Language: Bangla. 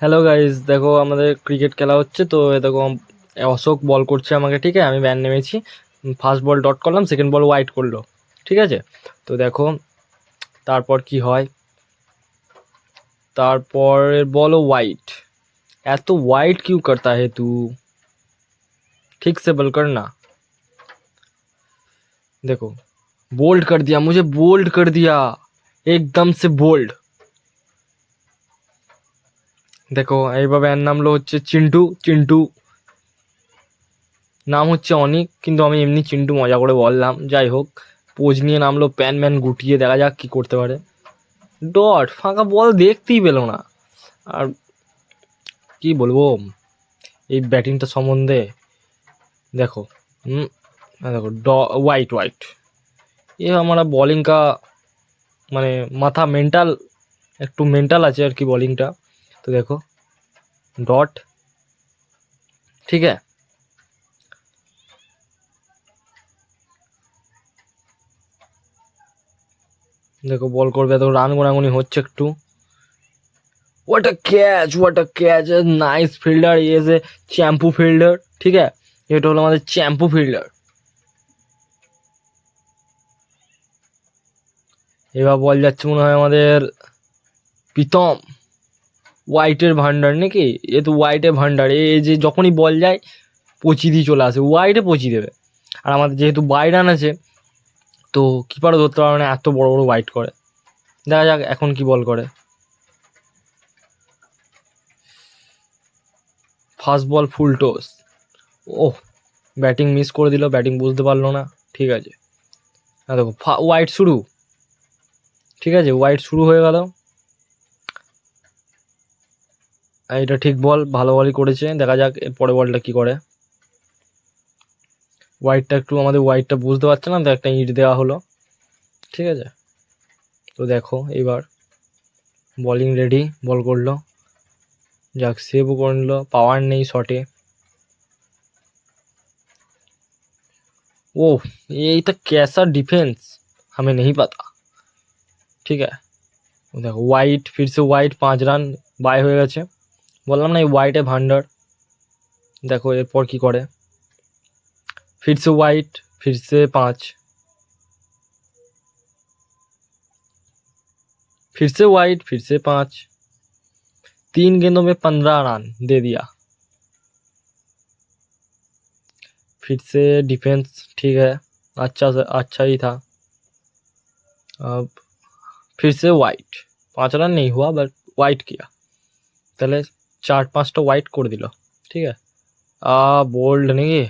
হ্যালো গাইস দেখো আমাদের ক্রিকেট খেলা হচ্ছে তো এ দেখো অশোক বল করছে আমাকে ঠিক আছে আমি ব্যান নেমেছি ফার্স্ট বল ডট করলাম সেকেন্ড বল ওয়াইড করলো ঠিক আছে তো দেখো তারপর কি হয় তারপরের বলও হোয়াইট এত वाइट क्यों करता है तू ठीक से बल करना देखो बोल्ड कर दिया मुझे बोल्ड कर दिया एकदम से बोल्ड দেখো, এইভাবে এর নামলো হচ্ছে চিন্টু চিন্টু। নাম হচ্ছে অনেক, কিন্তু আমি এমনি চিন্টু মজা করে বললাম। যাই হোক, পোজ নিয়ে নামলো প্যান ম্যান গুটিয়ে, দেখা যাক কী করতে পারে। ডট, ফাঁকা বল দেখতেই পেল না। আর কি বলব, এই ব্যাটিংটা সম্বন্ধে দেখো, হুম হ্যাঁ দেখো, ড, হোয়াইট হোয়াইট। এ আমার বলিংটা মানে মাথা মেন্টাল একটু মেন্টাল আছে আর কি বলিংটা তো দেখো ডট ঠিক আছে? দেখো, বল করবে তো রান গোনাগুনি হচ্ছে একটু। What a catch what a catch nice fielder is a চ্যাম্পু fielder ঠিক আছে? এটা হলো আমাদের চ্যাম্পু ফিল্ডার এবার বল যাচ্ছে মনে হয় আমাদের প্রীতম। হোয়াইটের ভান্ডার নাকি? এ তো হোয়াইটের ভান্ডার। এ যে যখনই বল যায় পচি দিয়ে চলে আসে। হোয়াইটে পচি দেবে। আর আমাদের যেহেতু বাই রান আছে, তো কিপারও ধরতে পারবে না, এত বড় বড় হোয়াইট করে। দেখা যাক এখন কি বল করে। First ball full toss oh batting miss করে দিল ব্যাটিং বুঝতে পারল না। ঠিক আছে। হ্যাঁ দেখো হোয়াইট শুরু। ঠিক আছে হোয়াইট শুরু হয়ে গেল আর এটা ঠিক বল ভালো বলই করেছে দেখা যাক এর পরে বলটা কি করে হোয়াইটটা একটু আমাদের হোয়াইটটা বুঝতে পারছে না তো একটা ইট দেওয়া হলো ঠিক আছে তো দেখো এবার বলিং রেডি বল করলো যাক সেভও করে নিল পাওয়ার নেই শটে ओह ये तो कैसा डिफेंस हमें नहीं पता ঠিক আছে ও দেখো হোয়াইট ফিরছে হোয়াইট পাঁচ রান বাই হয়ে গেছে বললাম না এই হোয়াইটে ভান্ডার দেখো এরপর কি করে ফিরছে হোয়াইট ফিরছে पाँच फिर से वाइट फिर से पाँच तीन गेंदों में पंद्रह रन दे दिया फिर से डिफेंस ठीक है अच्छा से अच्छा ही था अब फिर से वाइट पाँच रन नहीं हुआ बट वाइट किया তাহলে চার পাঁচটা হোয়াইট করে দিল ঠিক আছে? বোল্ড নাকি?